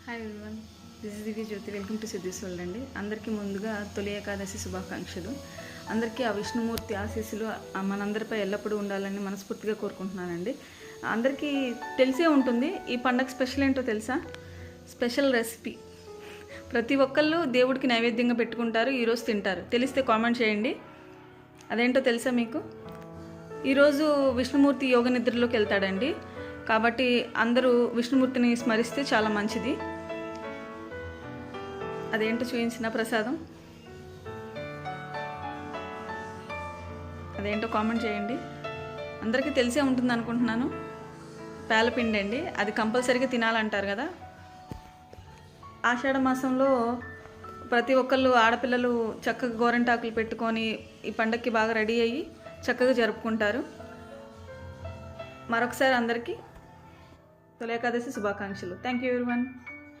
Hi everyone this is Divya Jyothi welcome to Siddhi world అండి అందరికీ ముందుగా తొలి ఏకాదశి శుభాకాంక్షలు అందరికీ ఆ విష్ణుమూర్తి ఆశీస్సులు మనందరిపై ఎల్లప్పుడూ ఉండాలని మనస్ఫూర్తిగా కోరుకుంటున్నానండి అందరికీ తెలిసే ఉంటుంది ఈ పండగ స్పెషల్ ఏంటో తెలుసా స్పెషల్ రెసిపీ ప్రతి ఒక్కళ్ళు దేవుడికి నైవేద్యంగా పెట్టుకుంటారు ఈరోజు తింటారు తెలిస్తే కామెంట్ చేయండి అదేంటో తెలుసా మీకు ఈరోజు విష్ణుమూర్తి యోగ నిద్రలోకి వెళ్తాడండి కాబట్టి అందరూ విష్ణుమూర్తిని స్మరిస్తే చాలా మంచిది. అదేంటో చూపించిన ప్రసాదం? అదేంటో కామెంట్ చేయండి. అందరికీ తెలిసే ఉంటుంది అనుకుంటున్నాను. పేలపిండి అండి. అది కంపల్సరీగా తినాలంటారు కదా. ఆషాఢ మాసంలో ప్రతి ఒక్కళ్ళు ఆడపిల్లలు చక్కగా గోరంటాకులు పెట్టుకొని ఈ పండక్కి బాగా రెడీ అయ్యి చక్కగా జరుపుకుంటారు. మరొకసారి అందరికీ తొలి ఏకాదశి శుభాకాంక్షలు. Thank you everyone